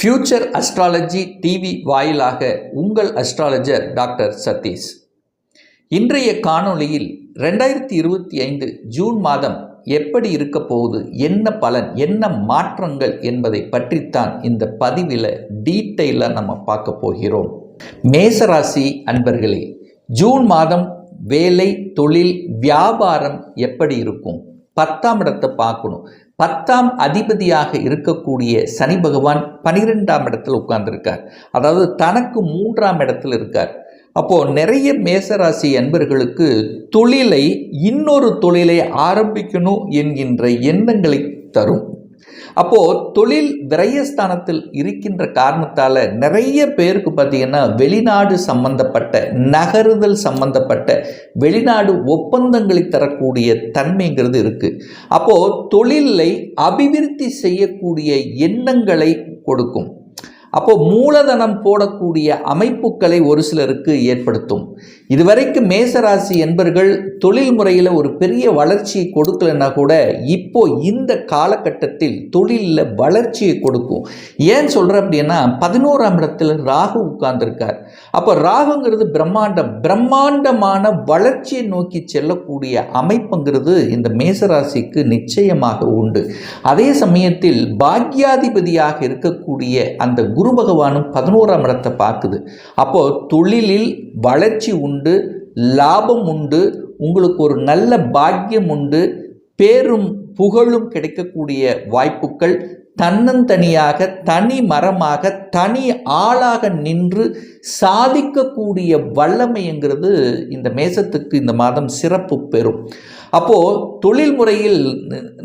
Future astrology TV வாயிலாக உங்கள் astrologer doctor Satish. இன்றைய காணொளியில் ரெண்டாயிரத்தி இருபத்தி ஐந்து ஜூன் மாதம் எப்படி இருக்க போகுது என்ன பலன் என்ன மாற்றங்கள் என்பதை பற்றித்தான் இந்த பதிவில் டீட்டெயிலாக நம்ம பார்க்க போகிறோம். மேசராசி அன்பர்களே ஜூன் மாதம் வேலை தொழில் வியாபாரம் எப்படி இருக்கும்? பத்தாம் இடத்தை பார்க்கணும். பத்தாம் அதிபதியாக இருக்கக்கூடிய சனி பகவான் பனிரெண்டாம் இடத்துல உட்கார்ந்துருக்கார். அதாவது தனக்கு மூன்றாம் இடத்தில் இருக்கார். அப்போது நிறைய மேசராசி அன்பர்களுக்கு தொழிலை இன்னொரு தொழிலை ஆரம்பிக்கணும் என்கின்ற எண்ணங்களை தரும். அப்போது தொழில் விரயஸ்தானத்தில் இருக்கின்ற காரணத்தால் நிறைய பேருக்கு பார்த்திங்கன்னா வெளிநாடு சம்பந்தப்பட்ட நகருதல் சம்பந்தப்பட்ட வெளிநாடு ஒப்பந்தங்களை தரக்கூடிய தன்மைங்கிறது இருக்குது அப்போது தொழிலை அபிவிருத்தி செய்யக்கூடிய எண்ணங்களை கொடுக்கும். அப்போ மூலதனம் போடக்கூடிய அமைப்புகளை ஒரு சிலருக்கு ஏற்படுத்தும். இதுவரைக்கும் மேசராசி என்பர்கள் தொழில் முறையில் ஒரு பெரிய வளர்ச்சியை கொடுக்கலன்னா கூட இப்போ இந்த காலகட்டத்தில் தொழிலில் வளர்ச்சியை கொடுக்கும். ஏன் சொல்கிறேன் அப்படின்னா பதினோராம் இடத்துல ராகு உட்கார்ந்துருக்கார். அப்போ ராகுங்கிறது பிரம்மாண்டம். பிரம்மாண்டமான வளர்ச்சியை நோக்கி செல்லக்கூடிய அமைப்புங்கிறது இந்த மேசராசிக்கு நிச்சயமாக உண்டு. அதே சமயத்தில் பாக்யாதிபதியாக இருக்கக்கூடிய அந்த குரு பகவானும் பதினோராம் இடத்தை பார்க்குது. அப்போது தொழிலில் வளர்ச்சி உண்டு லாபம் உண்டு உங்களுக்கு ஒரு நல்ல பாக்கியம் உண்டு பேரும் புகழும் கிடைக்கக்கூடிய வாய்ப்புகள் தன்னந்தனியாக தனி மரமாக தனி ஆளாக நின்று சாதிக்கக்கூடிய வல்லமைங்கிறது இந்த மேசத்துக்கு இந்த மாதம் சிறப்பு பெறும். அப்போது தொழில் முறையில்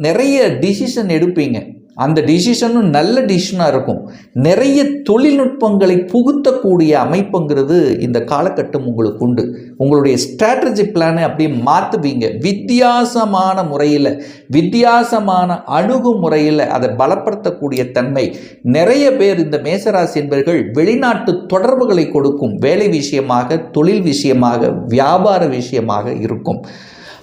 நிறைய டிசிஷன் எடுப்பீங்க. அந்த டிசிஷனும் நல்ல டிசிஷனாக இருக்கும். நிறைய தொழில்நுட்பங்களை புகுத்தக்கூடிய அமைப்புங்கிறது இந்த காலகட்டம் உங்களுக்கு உண்டு. உங்களுடைய ஸ்ட்ராட்டஜி பிளானை அப்படியே மாற்றுவீங்க வித்தியாசமான முறையில் வித்தியாசமான அணுகுமுறையில் அதை பலப்படுத்தக்கூடிய தன்மை. நிறைய பேர் இந்த மேசராசி என்பவர்கள் வெளிநாட்டு தொடர்புகளை கொடுக்கும். வேலை விஷயமாக தொழில் விஷயமாக வியாபார விஷயமாக இருக்கும்.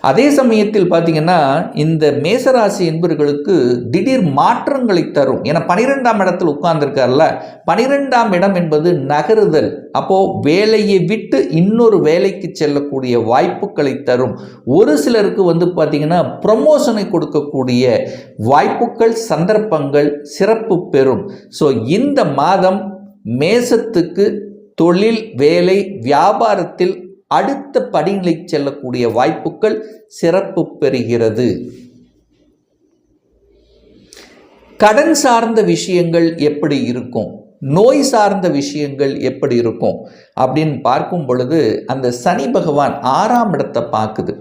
அதே சமயத்தில் பார்த்தீங்கன்னா இந்த மேசராசி என்பவர்களுக்கு திடீர் மாற்றங்களை தரும். ஏன்னா பனிரெண்டாம் இடத்தில் உட்கார்ந்துருக்கார்ல. பனிரெண்டாம் இடம் என்பது நகருதல். அப்போது வேலையை விட்டு இன்னொரு வேலைக்கு செல்லக்கூடிய வாய்ப்புகளை தரும். ஒரு சிலருக்கு வந்து பார்த்திங்கன்னா ப்ரமோஷனை கொடுக்கக்கூடிய வாய்ப்புகள் சந்தர்ப்பங்கள் சிறப்பு பெறும். ஸோ இந்த மாதம் மேசத்துக்கு தொழில் வேலை வியாபாரத்தில் அடுத்த படிநிலை செல்லக்கூடிய வாய்ப்புகள் சிறப்பு பெறுகிறது. கடன் சார்ந்த விஷயங்கள் எப்படி இருக்கும்? நோய் சார்ந்த விஷயங்கள் எப்படி இருக்கும்? அப்படின்னு பார்க்கும் பொழுது அந்த சனி பகவான் ஆறாம் இடத்தை பார்க்குது.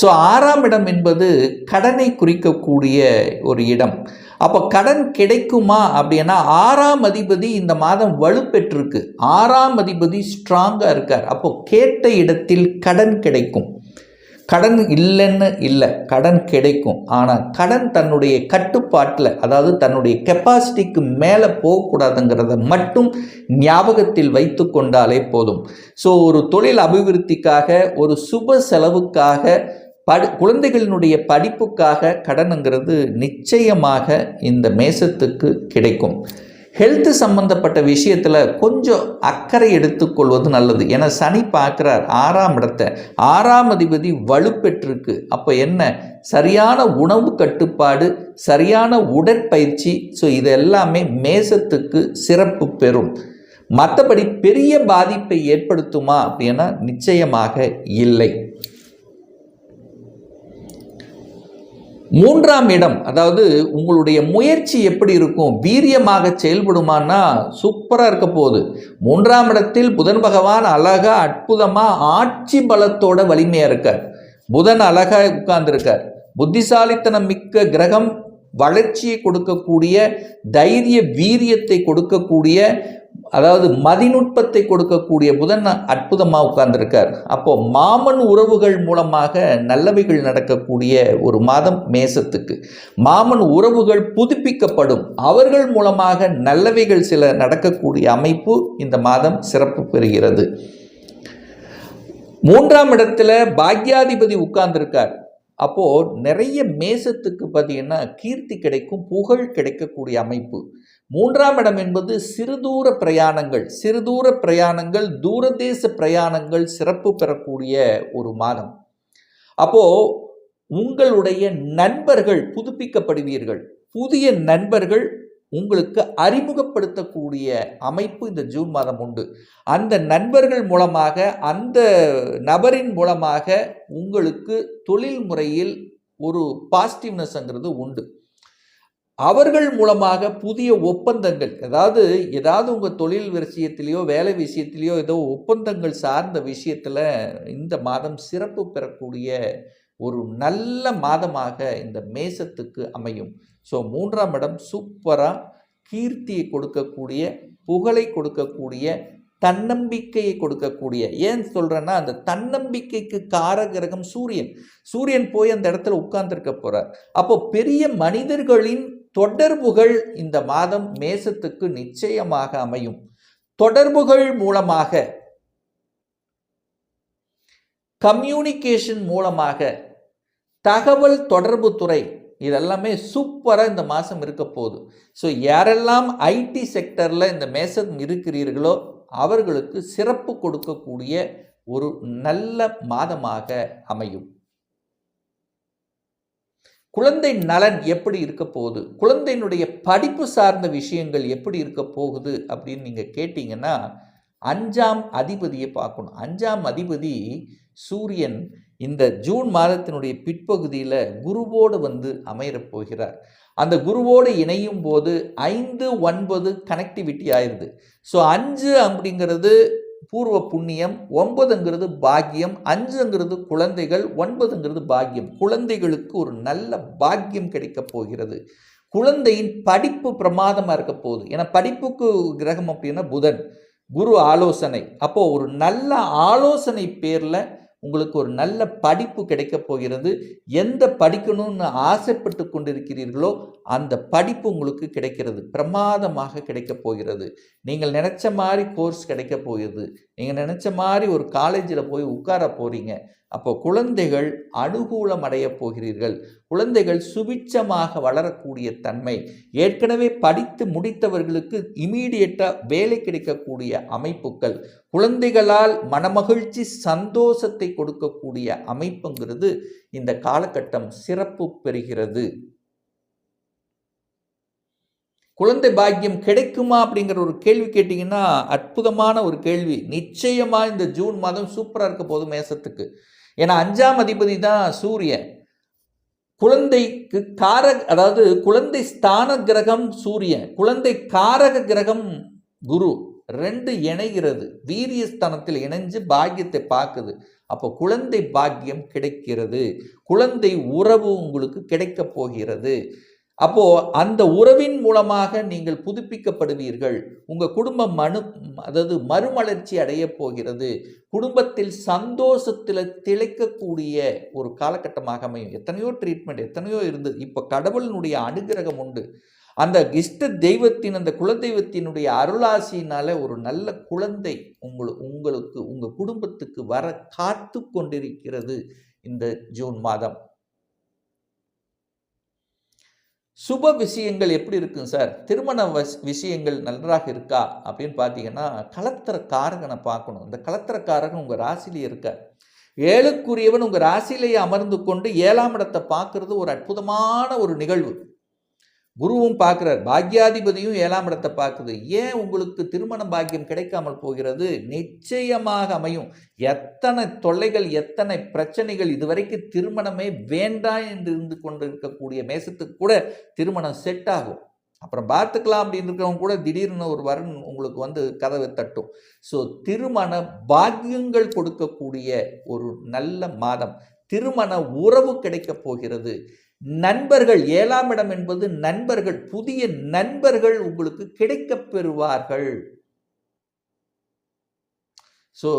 ஸோ ஆறாம் இடம் என்பது கடனை குறிக்கக்கூடிய ஒரு இடம். அப்போ கடன் கிடைக்குமா அப்படின்னா ஆறாம் அதிபதி இந்த மாதம் வலுப்பெற்றிருக்கு. ஆறாம் அதிபதி ஸ்ட்ராங்காக இருக்கார். அப்போ கேட்ட இடத்தில் கடன் கிடைக்கும். கடன் இல்லைன்னு இல்லை கடன் கிடைக்கும். ஆனால் கடன் தன்னுடைய கட்டுப்பாட்டில் அதாவது தன்னுடைய கெப்பாசிட்டிக்கு மேலே போகக்கூடாதுங்கிறத மட்டும் ஞாபகத்தில் வைத்து கொண்டாலே போதும். ஸோ ஒரு தொழில் அபிவிருத்திக்காக ஒரு சுப செலவுக்காக படி குழந்தைகளினுடைய படிப்புக்காக கடனுங்கிறது நிச்சயமாக இந்த மேசத்துக்கு கிடைக்கும். ஹெல்த்து சம்மந்தப்பட்ட விஷயத்தில் கொஞ்சம் அக்கறை எடுத்துக்கொள்வது நல்லது. ஏன்னா சனி பார்க்குறார் ஆறாம் இடத்தை. ஆறாம் அதிபதி வலுப்பெற்றிருக்கு. அப்போ என்ன? சரியான உணவு கட்டுப்பாடு சரியான உடற்பயிற்சி. ஸோ இது எல்லாமே மேசத்துக்கு சிறப்பு பெறும். மற்றபடி பெரிய பாதிப்பை ஏற்படுத்துமா அப்படின்னா நிச்சயமாக இல்லை. மூன்றாம் இடம் அதாவது உங்களுடைய முயற்சி எப்படி இருக்கும் வீரியமாக செயல்படுமானா சூப்பராக இருக்க போகுது. மூன்றாம் இடத்தில் புதன் பகவான் அழகா அற்புதமாக ஆட்சி பலத்தோட வலிமையாக இருக்கார். புதன் அழகாக உட்கார்ந்துருக்கார். புத்திசாலித்தனம் மிக்க கிரகம் வளர்ச்சியை கொடுக்கக்கூடிய தைரிய வீரியத்தை கொடுக்கக்கூடிய அதாவது மதிநுட்பத்தை கொடுக்கக்கூடிய புதன் அற்புதமாக உட்கார்ந்துருக்கார். அப்போது மாமன் உறவுகள் மூலமாக நல்லவைகள் நடக்கக்கூடிய ஒரு மாதம் மேசத்துக்கு. மாமன் உறவுகள் புதுப்பிக்கப்படும். அவர்கள் மூலமாக நல்லவைகள் சில நடக்கக்கூடிய அமைப்பு இந்த மாதம் சிறப்பு பெறுகிறது. மூன்றாம் இடத்துல பாக்யாதிபதி உட்கார்ந்திருக்கார். அப்போது நிறைய மேசத்துக்கு பார்த்தீங்கன்னா கீர்த்தி கிடைக்கும் புகழ் கிடைக்கக்கூடிய அமைப்பு. மூன்றாம் இடம் என்பது சிறுதூர பிரயாணங்கள். சிறுதூர பிரயாணங்கள் தூரதேச பிரயாணங்கள் சிறப்பு பெறக்கூடிய ஒரு மாதம். அப்போ உங்களுடைய நண்பர்கள் புதுப்பிக்கப்படுவீர்கள். புதிய நண்பர்கள் உங்களுக்கு அறிமுகப்படுத்தக்கூடிய அமைப்பு இந்த ஜூன் மாதம் உண்டு. அந்த நண்பர்கள் மூலமாக அந்த நபரின் மூலமாக உங்களுக்கு தொழில் முறையில் ஒரு பாசிட்டிவ்னஸ்ங்கிறது உண்டு. அவர்கள் மூலமாக புதிய ஒப்பந்தங்கள் அதாவது ஏதாவது உங்கள் தொழில் விஷயத்திலேயோ வேலை விஷயத்திலேயோ ஏதோ ஒப்பந்தங்கள் சார்ந்த விஷயத்தில் இந்த மாதம் சிறப்பு பெறக்கூடிய ஒரு நல்ல மாதமாக இந்த மேசத்துக்கு அமையும். ஸோ மூன்றாம் இடம் சூப்பராக கீர்த்தியை கொடுக்கக்கூடிய புகழை கொடுக்கக்கூடிய தன்னம்பிக்கையை கொடுக்கக்கூடிய. ஏன் சொல்கிறேன்னா அந்த தன்னம்பிக்கைக்கு காரகிரகம் சூரியன். சூரியன் போய் அந்த இடத்துல உட்கார்ந்துருக்க போகிறார் அப்போ பெரிய மனிதர்களின் தொடர்புகள் இந்த மாதம் மேசத்துக்கு நிச்சயமாக அமையும். தொடர்புகள் மூலமாக கம்யூனிகேஷன் மூலமாக தகவல் தொடர்பு துறை இதெல்லாமே சூப்பராக இந்த மாதம் இருக்க போகுது. ஸோ யாரெல்லாம் ஐடி செக்டரில் இந்த மேசம் இருக்கிறீர்களோ அவர்களுக்கு சிறப்பு கொடுக்கக்கூடிய ஒரு நல்ல மாதமாக அமையும். குழந்தை நலன் எப்படி இருக்க போகுது? குழந்தையினுடைய படிப்பு சார்ந்த விஷயங்கள் எப்படி இருக்க போகுது அப்படின்னு நீங்கள் கேட்டிங்கன்னா அஞ்சாம் அதிபதியை பார்க்கணும். அஞ்சாம் அதிபதி சூரியன் இந்த ஜூன் மாதத்தினுடைய பிற்பகுதியில் குருவோடு வந்து அமையப் போகிறார். அந்த குருவோடு இணையும் போது ஐந்து ஒன்பது கனெக்டிவிட்டி ஆயிடுது ஸோ அஞ்சு அப்படிங்கிறது பூர்வ புண்ணியம் ஒன்பதுங்கிறது பாக்கியம் அஞ்சுங்கிறது குழந்தைகள் ஒன்பதுங்கிறது பாக்கியம். குழந்தைகளுக்கு ஒரு நல்ல பாக்கியம் கிடைக்க போகிறது. குழந்தையின் படிப்பு பிரமாதமாக இருக்க போகுது. ஏன்னா படிப்புக்கு கிரகம் அப்படின்னா புதன் குரு ஆலோசனை. அப்போது ஒரு நல்ல ஆலோசனை பேரில் உங்களுக்கு ஒரு நல்ல படிப்பு கிடைக்கப் போகிறது. எந்த படிக்கணும்னு ஆசைப்பட்டு கொண்டிருக்கிறீர்களோ அந்த படிப்பு உங்களுக்கு கிடைக்கிறது. பிரமாதமாக கிடைக்கப் போகிறது. நீங்கள் நினச்ச மாதிரி கோர்ஸ் கிடைக்க போகிறது. நீங்கள் நினச்ச மாதிரி ஒரு காலேஜில் போய் உட்கார போகிறீங்க அப்போ குழந்தைகள் அனுகூலம் அடையப் போகிறீர்கள். குழந்தைகள் சுபிட்சமாக வளரக்கூடிய தன்மை ஏற்கனவே படித்து முடித்தவர்களுக்கு இமீடியட்டாக வேலை கிடைக்கக்கூடிய அமைப்புகள் குழந்தைகளால் மனமகிழ்ச்சி சந்தோஷத்தை கொடுக்கக்கூடிய அமைப்புங்கிறது இந்த காலகட்டம் சிறப்பு பெறுகிறது. குழந்தை பாக்கியம் கிடைக்குமா அப்படிங்கிற ஒரு கேள்வி கேட்டிங்கன்னா அற்புதமான ஒரு கேள்வி. நிச்சயமாக இந்த ஜூன் மாதம் சூப்பராக இருக்க போதும் மேசத்துக்கு. ஏன்னா அஞ்சாம் அதிபதி தான் சூரியன். குழந்தைக்கு காரக அதாவது குழந்தை ஸ்தான கிரகம் சூரியன் குழந்தை காரக கிரகம் குரு. ரெண்டு இணைகிறது. வீரியஸ்தானத்தில் இணைஞ்சு பாக்கியத்தை பார்க்குது. அப்போ குழந்தை பாக்கியம் கிடைக்கிறது. குழந்தை உறவு உங்களுக்கு கிடைக்கப் போகிறது. அப்போ அந்த உறவின் மூலமாக நீங்கள் புதுப்பிக்கப்படுவீர்கள். உங்கள் குடும்பம் மனு அதாவது மறுமலர்ச்சி அடையப் போகிறது. குடும்பத்தில் சந்தோஷத்தில் திளைக்கக்கூடிய ஒரு காலகட்டமாக அமையும். எத்தனையோ ட்ரீட்மெண்ட் எத்தனையோ இருந்தது. இப்போ கடவுளினுடைய அனுகிரகம் உண்டு. அந்த இஷ்ட தெய்வத்தின் அந்த குலதெய்வத்தினுடைய அருளாசியினால ஒரு நல்ல குழந்தை உங்களுக்கு உங்களுக்கு உங்கள் குடும்பத்துக்கு வர காத்து கொண்டிருக்கிறது இந்த ஜூன் மாதம். சுப விஷயங்கள் எப்படி இருக்குங்க சார்? திருமண வஸ் விஷயங்கள் நன்றாக இருக்கா? அப்படின்னு பார்த்தீங்கன்னா கலத்திர பார்க்கணும். இந்த கலத்திர உங்கள் ராசிலேயே இருக்க. ஏழுக்குரியவன் உங்கள் ராசியிலேயே அமர்ந்து கொண்டு ஏழாம் இடத்தை பார்க்கறது ஒரு அற்புதமான ஒரு நிகழ்வு. குருவும் பார்க்குறார் பாக்யாதிபதியும் ஏழாம் இடத்தை பார்க்குது. ஏன் உங்களுக்கு திருமண பாக்கியம் கிடைக்காமல் போகிறது? நிச்சயமாக அமையும். எத்தனை தொல்லைகள் எத்தனை பிரச்சனைகள் இதுவரைக்கும் திருமணமே வேண்டாம் என்று இருந்து கொண்டு இருக்கக்கூடிய மேசத்துக்கு கூட திருமணம் செட் ஆகும். அப்புறம் பார்த்துக்கலாம் அப்படின்னு இருக்கவங்க கூட திடீர்னு ஒரு வரன் உங்களுக்கு வந்து கதவை தட்டும். ஸோ திருமண பாக்கியங்கள் கொடுக்கக்கூடிய ஒரு நல்ல மாதம். திருமண உறவு கிடைக்கப் போகிறது. நண்பர்கள் ஏழாம் இடம் என்பது நண்பர்கள் புதிய நண்பர்கள் உங்களுக்கு கிடைக்கப் பெறுவார்கள். ஸோ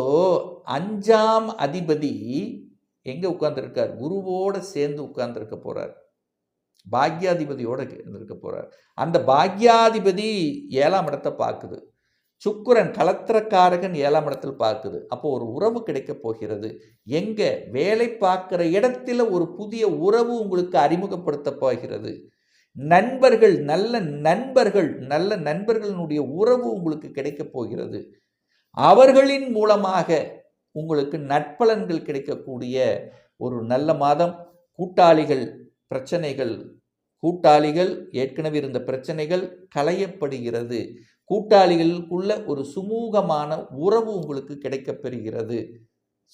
அஞ்சாம் அதிபதி எங்கே உட்கார்ந்துருக்கார்? குருவோட சேர்ந்து உட்கார்ந்துருக்க போகிறார் பாக்யாதிபதியோட இருந்திருக்க போகிறார் அந்த பாக்யாதிபதி ஏழாம் இடத்தை பார்க்குது. சுக்கிரன் கலத்திரக்காரகன் ஏழாம் இடத்தில் பார்க்குது. அப்போ ஒரு உறவு கிடைக்க போகிறது. எங்கே வேலை பார்க்குற இடத்துல ஒரு புதிய உறவு உங்களுக்கு அறிமுகப்படுத்த போகிறது. நண்பர்கள் நல்ல நண்பர்கள் நல்ல நண்பர்களினுடைய உறவு உங்களுக்கு கிடைக்க போகிறது. அவர்களின் மூலமாக உங்களுக்கு நட்பலன்கள் கிடைக்கக்கூடிய ஒரு நல்ல மாதம். கூட்டாளிகள் பிரச்சனைகள் கூட்டாளிகள் ஏற்கனவே இருந்த பிரச்சனைகள் களையப்படுகிறது. கூட்டாளிகளுக்குள்ள ஒரு சுமூகமான உறவு உங்களுக்கு கிடைக்கப்பெறுகிறது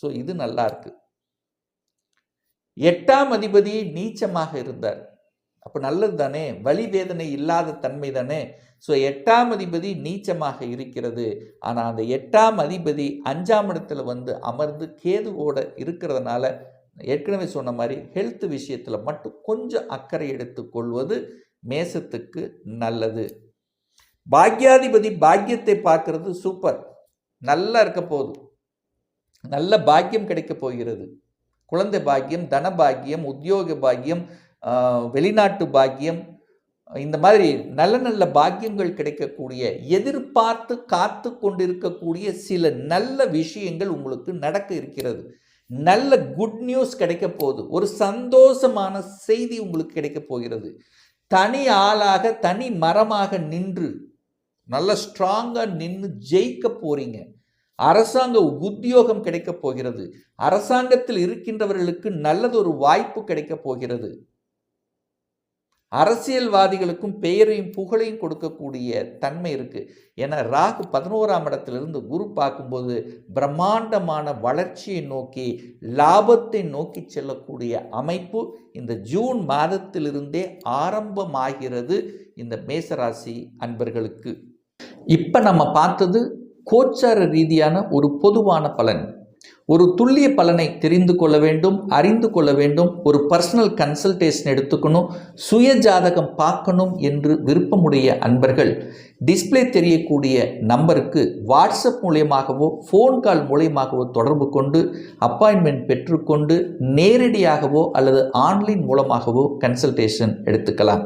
ஸோ இது நல்லா இருக்கு. எட்டாம் அதிபதி நீச்சமாக இருந்தார். அப்போ நல்லது தானே? வலி வேதனை இல்லாத தன்மை தானே? ஸோ எட்டாம் அதிபதி நீச்சமாக இருக்கிறது. ஆனால் அந்த எட்டாம் அதிபதி அஞ்சாம் இடத்துல வந்து அமர்ந்து கேதுவோட இருக்கிறதுனால ஏற்கனவே சொன்ன மாதிரி ஹெல்த் விஷயத்தில் மட்டும் கொஞ்சம் அக்கறை எடுத்துக்கொள்வது மேசத்துக்கு நல்லது. பாக்யாதிபதி பாக்கியத்தை பார்க்கறது சூப்பர். நல்லா இருக்க போகுது. நல்ல பாக்கியம் கிடைக்க போகிறது. குழந்தை பாக்கியம் தன பாக்கியம் உத்தியோக பாக்கியம் வெளிநாட்டு பாக்கியம் இந்த மாதிரி நல்ல நல்ல பாக்கியங்கள் கிடைக்கக்கூடிய எதிர்பார்த்து காத்து கொண்டிருக்கக்கூடிய சில நல்ல விஷயங்கள் உங்களுக்கு நடக்க இருக்கிறது. நல்ல குட் நியூஸ் கிடைக்க போகுது. ஒரு சந்தோஷமான செய்தி உங்களுக்கு கிடைக்க போகிறது. தனி ஆளாக தனி மரமாக நின்று நல்ல ஸ்ட்ராங்காக நின்று ஜெயிக்க போகிறீங்க அரசாங்க உத்தியோகம் கிடைக்க போகிறது. அரசாங்கத்தில் இருக்கின்றவர்களுக்கு நல்லதொரு வாய்ப்பு கிடைக்க போகிறது. அரசியல்வாதிகளுக்கும் பெயரையும் புகழையும் கொடுக்கக்கூடிய தன்மை இருக்குது ஏன்னா ராகு பதினோராம் இடத்திலிருந்து குரு பார்க்கும்போது பிரம்மாண்டமான வளர்ச்சியை நோக்கி லாபத்தை நோக்கி செல்லக்கூடிய அமைப்பு இந்த ஜூன் மாதத்திலிருந்தே ஆரம்பமாகிறது இந்த மேசராசி அன்பர்களுக்கு. இப்போ நம்ம பார்த்தது கோச்சார ரீதியான ஒரு பொதுவான பலன். ஒரு துல்லிய பலனை தெரிந்து கொள்ள வேண்டும் அறிந்து கொள்ள வேண்டும் ஒரு பர்சனல் கன்சல்டேஷன் எடுத்துக்கணும் சுய ஜாதகம் பார்க்கணும் என்று விருப்பமுடைய அன்பர்கள் டிஸ்ப்ளே தெரியக்கூடிய நம்பருக்கு வாட்ஸ்அப் மூலியமாகவோ ஃபோன் கால் மூலியமாகவோ தொடர்பு கொண்டு அப்பாயின்மெண்ட் பெற்றுக்கொண்டு நேரடியாகவோ அல்லது ஆன்லைன் மூலமாகவோ கன்சல்டேஷன் எடுத்துக்கலாம்.